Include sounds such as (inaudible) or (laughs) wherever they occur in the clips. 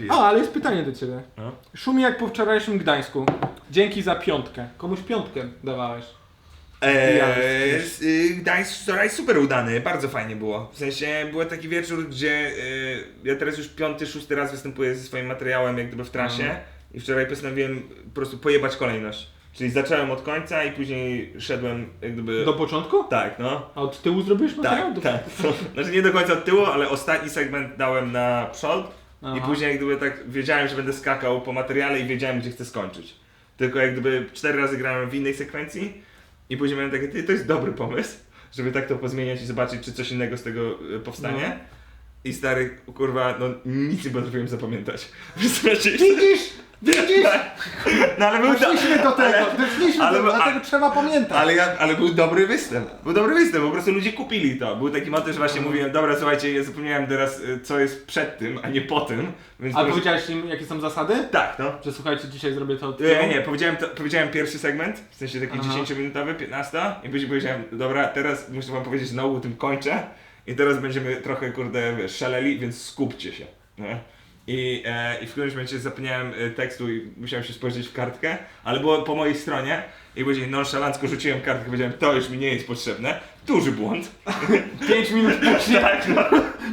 piję. A, ale jest pytanie do ciebie. No. Szumi jak po wczorajszym Gdańsku. Dzięki za piątkę. Komuś piątkę dawałeś. Eee, s- y, Gdańsk wczoraj super udany, bardzo fajnie było. W sensie był taki wieczór, gdzie y, ja teraz już piąty, szósty raz występuję ze swoim materiałem jak gdyby w trasie Mhm. i wczoraj postanowiłem po prostu pojebać kolejność. Czyli zacząłem od końca i później szedłem jak gdyby... Do początku? Tak, no. A od tyłu zrobiłeś materiał? Tak, Do- (laughs) tak. Znaczy nie do końca od tyłu, ale ostatni segment dałem na przód i Aha. później jak gdyby tak wiedziałem, że będę skakał po materiale i wiedziałem, gdzie chcę skończyć. Tylko jak gdyby cztery razy grałem w innej sekwencji i później miałem takie, ty, to jest dobry pomysł, żeby tak to pozmieniać i zobaczyć, czy coś innego z tego e, powstanie. No. I stary, kurwa, no nic nie potrafiłem zapamiętać. (laughs) Widzisz? Widzisz? no ale był, do, Doszliśmy do tego, ale, ale- do tego, a- dlatego trzeba pamiętać. ale, ja, ale był dobry występ. Był dobry występ, po prostu ludzie kupili to. Był taki motyw, że właśnie mówiłem, dobra, słuchajcie, ja zapomniałem teraz, y, co jest przed tym, a nie po tym. Więc A prostu... powiedziałeś im, jakie są zasady? Tak, no. Że słuchajcie, dzisiaj zrobię to Nie, nie, powiedziałem, to, powiedziałem pierwszy segment, w sensie taki Aha. 10-minutowy, 15 i później powiedziałem, dobra, teraz muszę wam powiedzieć, znowu tym kończę i teraz będziemy trochę, kurde, wiesz, szaleli, więc skupcie się. Nie? I, e, I w którymś momencie zapomniałem e, tekstu i musiałem się spojrzeć w kartkę, ale było po mojej stronie i później nonszalancko rzuciłem kartkę i powiedziałem, to już mi nie jest potrzebne. Duży błąd. (laughs) 5 minut później (laughs) tak, no,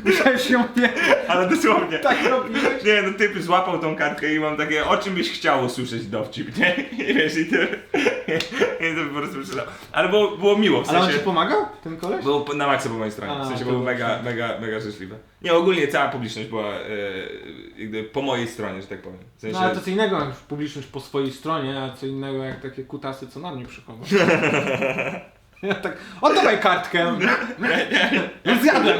musiałeś się mówić. ale dosłownie. Tak robiłeś? Nie, no typ złapał tą kartkę i mam takie, o czym byś chciał usłyszeć dowcip, nie? (laughs) I wiesz, i to, (laughs) i to po prostu przydał. Ale było, było miło, w Ale on sensie, ci pomagał, ten koleś? był po- na maksa po mojej stronie, A, w sensie to był dobrze. mega, mega, mega życzliwy. Nie, ogólnie cała publiczność była e, jakby po mojej stronie, że tak powiem. W sensie, No ale to co innego jak publiczność po swojej stronie, a co innego jak takie kutasy, co na mnie przychodzą. (laughs) Ja tak, oddawaj kartkę! Już zjadłem!